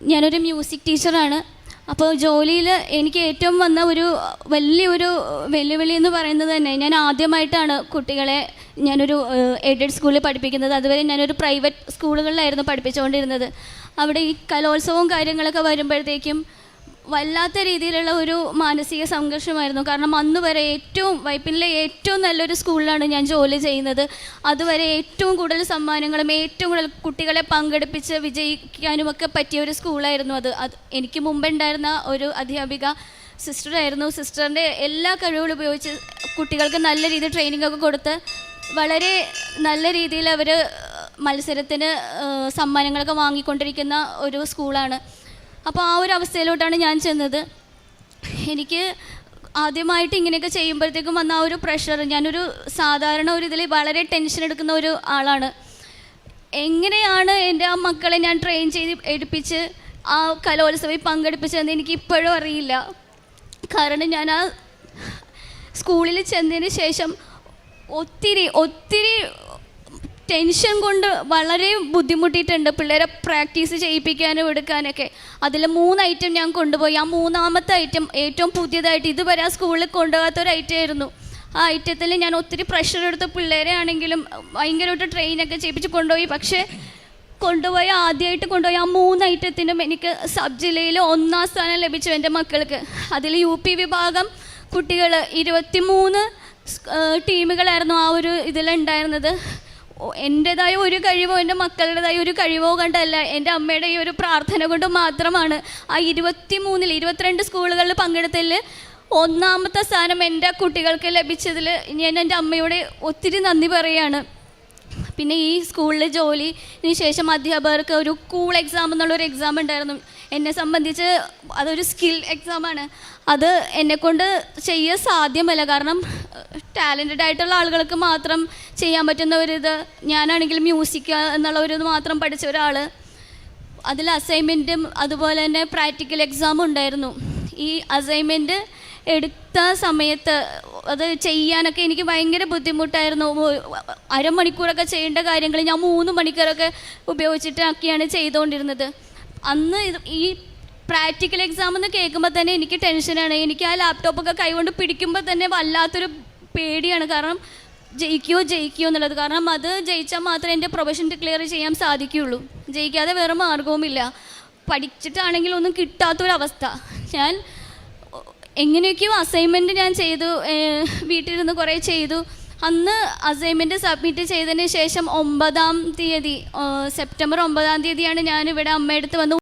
ഞാനൊരു മ്യൂസിക് ടീച്ചറാണ് അപ്പോൾ ജോലിയിൽ എനിക്ക് ഏറ്റവും വന്ന ഒരു വലിയൊരു വെല്ലുവിളി എന്ന് പറയുന്നത് തന്നെ ഞാൻ ആദ്യമായിട്ടാണ് കുട്ടികളെ ഞാനൊരു എയ്ഡഡ് സ്കൂളിൽ പഠിപ്പിക്കുന്നത്. അതുവരെ ഞാനൊരു പ്രൈവറ്റ് സ്കൂളുകളിലായിരുന്നു പഠിപ്പിച്ചുകൊണ്ടിരുന്നത്. അവിടെ ഈ കലോത്സവവും കാര്യങ്ങളൊക്കെ വരുമ്പോഴത്തേക്കും വല്ലാത്ത രീതിയിലുള്ള ഒരു മാനസിക സംഘർഷമായിരുന്നു. കാരണം അന്ന് വരെ ഏറ്റവും വൈപ്പിനിലെ ഏറ്റവും നല്ലൊരു സ്കൂളിലാണ് ഞാൻ ജോലി ചെയ്യുന്നത്. അതുവരെ ഏറ്റവും കൂടുതൽ സമ്മാനങ്ങളും ഏറ്റവും കൂടുതൽ കുട്ടികളെ പങ്കെടുപ്പിച്ച് വിജയിക്കാനുമൊക്കെ പറ്റിയ ഒരു സ്കൂളായിരുന്നു അത്. അത് എനിക്ക് മുമ്പുണ്ടായിരുന്ന ഒരു അധ്യാപിക സിസ്റ്ററായിരുന്നു. സിസ്റ്ററിന്റെ എല്ലാ കഴിവുകളും ഉപയോഗിച്ച് കുട്ടികൾക്ക് നല്ല രീതിയിൽ ട്രെയിനിങ് ഒക്കെ കൊടുത്ത് വളരെ നല്ല രീതിയിൽ അവർ മത്സരത്തിന് സമ്മാനങ്ങളൊക്കെ വാങ്ങിക്കൊണ്ടിരിക്കുന്ന ഒരു സ്കൂളാണ്. അപ്പോൾ ആ ഒരു അവസ്ഥയിലോട്ടാണ് ഞാൻ ചെന്നത്. എനിക്ക് ആദ്യമായിട്ട് ഇങ്ങനെയൊക്കെ ചെയ്യുമ്പോഴത്തേക്കും വന്ന ആ ഒരു പ്രഷർ ഞാനൊരു സാധാരണ ഒരു ഇതിൽ വളരെ ടെൻഷൻ എടുക്കുന്ന ഒരു ആളാണ്. എങ്ങനെയാണ് എന്റെ ആ മക്കളെ ഞാൻ ട്രെയിൻ ചെയ്ത് എടുപ്പിച്ച് ആ കലോത്സവം പങ്കെടുപ്പിച്ചതെന്ന് എനിക്ക് ഇപ്പോഴും അറിയില്ല. കാരണം ഞാൻ ആ സ്കൂളിൽ ചെന്നതിന് ശേഷം ഒത്തിരി ഒത്തിരി ടെൻഷൻ കൊണ്ട് വളരെ ബുദ്ധിമുട്ടിയിട്ടുണ്ട് പിള്ളേരെ പ്രാക്ടീസ് ചെയ്യിപ്പിക്കാനും എടുക്കാനൊക്കെ. അതിൽ മൂന്ന് ഐറ്റം ഞാൻ കൊണ്ടുപോയി. ആ മൂന്നാമത്തെ ഐറ്റം ഏറ്റവും പുതിയതായിട്ട് ഇതുവരെ ആ സ്കൂളിൽ കൊണ്ടുപോകാത്ത ഒരു ഐറ്റം ആയിരുന്നു. ആ ഐറ്റത്തിൽ ഞാൻ ഒത്തിരി പ്രഷർ എടുത്ത് പിള്ളേരെ ആണെങ്കിലും ഭയങ്കരമായിട്ട് ട്രെയിനൊക്കെ ചെയ്യിപ്പിച്ച് കൊണ്ടുപോയി. പക്ഷേ കൊണ്ടുപോയി ആദ്യമായിട്ട് കൊണ്ടുപോയി ആ മൂന്ന് ഐറ്റത്തിനും എനിക്ക് സബ് ജില്ലയിൽ ഒന്നാം സ്ഥാനം ലഭിച്ചു എന്റെ മക്കൾക്ക്. അതിൽ യു പി വിഭാഗം കുട്ടികൾ ഇരുപത്തി മൂന്ന് ടീമുകളായിരുന്നു ആ ഒരു ഇതിലുണ്ടായിരുന്നത് എന്റെതായ ഒരു കഴിവോ എന്റെ മക്കളുടേതായ ഒരു കഴിവോ കണ്ടല്ല. എന്റെ അമ്മയുടെ ഈ ഒരു പ്രാർത്ഥന കൊണ്ട് മാത്രമാണ് ആ ഇരുപത്തി മൂന്നിൽ ഇരുപത്തിരണ്ട് സ്കൂളുകളിൽ പങ്കെടുത്തതിൽ ഒന്നാമത്തെ സ്ഥാനം എന്റെ കുട്ടികൾക്ക് ലഭിച്ചതിൽ ഞാൻ എന്റെ അമ്മയോട് ഒത്തിരി നന്ദി പറയുകയാണ്. പിന്നെ ഈ സ്കൂളിൽ ജോലിന് ശേഷം അധ്യാപകർക്ക് ഒരു കൂൾ എക്സാം എന്നുള്ളൊരു എക്സാം ഉണ്ടായിരുന്നു. എന്നെ സംബന്ധിച്ച് അതൊരു സ്കിൽ എക്സാമാണ് അത് എന്നെക്കൊണ്ട് ചെയ്യാൻ സാധ്യമല്ല. കാരണം ടാലന്റഡ് ആയിട്ടുള്ള ആളുകൾക്ക് മാത്രം ചെയ്യാൻ പറ്റുന്ന ഒരിത് ഞാനാണെങ്കിൽ മ്യൂസിക് എന്നുള്ള ഒരു മാത്രം പഠിച്ച ഒരാൾ അതിൽ അസൈൻമെന്റും അതുപോലെ തന്നെ പ്രാക്ടിക്കൽ എക്സാമും ഉണ്ടായിരുന്നു. ഈ അസൈൻമെന്റ് എടുത്ത സമയത്ത് അത് ചെയ്യാനൊക്കെ എനിക്ക് ഭയങ്കര ബുദ്ധിമുട്ടായിരുന്നു. അരമണിക്കൂറൊക്കെ ചെയ്യേണ്ട കാര്യങ്ങൾ ഞാൻ മൂന്ന് മണിക്കൂറൊക്കെ ഉപയോഗിച്ചിട്ടൊക്കെയാണ് ചെയ്തുകൊണ്ടിരുന്നത്. അന്ന് ഈ പ്രാക്ടിക്കൽ എക്സാം എന്ന് കേൾക്കുമ്പോൾ തന്നെ എനിക്ക് ടെൻഷനാണ്. എനിക്ക് ആ ലാപ്ടോപ്പൊക്കെ കൈകൊണ്ട് പിടിക്കുമ്പോൾ തന്നെ വല്ലാത്തൊരു പേടിയാണ്. കാരണം ജയിക്കുമോ ജയിക്കുമോ എന്നുള്ളത്. കാരണം അത് ജയിച്ചാൽ മാത്രമേ എന്റെ പ്രൊഫഷൻ ഡിക്ലെയർ ചെയ്യാൻ സാധിക്കുകയുള്ളൂ. ജയിക്കാതെ വേറെ മാർഗവുമില്ല പഠിച്ചിട്ടാണെങ്കിലൊന്നും കിട്ടാത്തൊരവസ്ഥ. ഞാൻ എങ്ങനെയൊക്കെയോ അസൈൻമെന്റ് ഞാൻ ചെയ്തു വീട്ടിലിരുന്ന് കുറേ ചെയ്തു. അന്ന് അസൈൻമെന്റ് സബ്മിറ്റ് ചെയ്തതിന് ശേഷം ഒമ്പതാം തീയതി സെപ്റ്റംബർ ഒമ്പതാം തീയതിയാണ് ഞാൻ ഇവിടെ അമ്മയടുത്ത് വന്ന്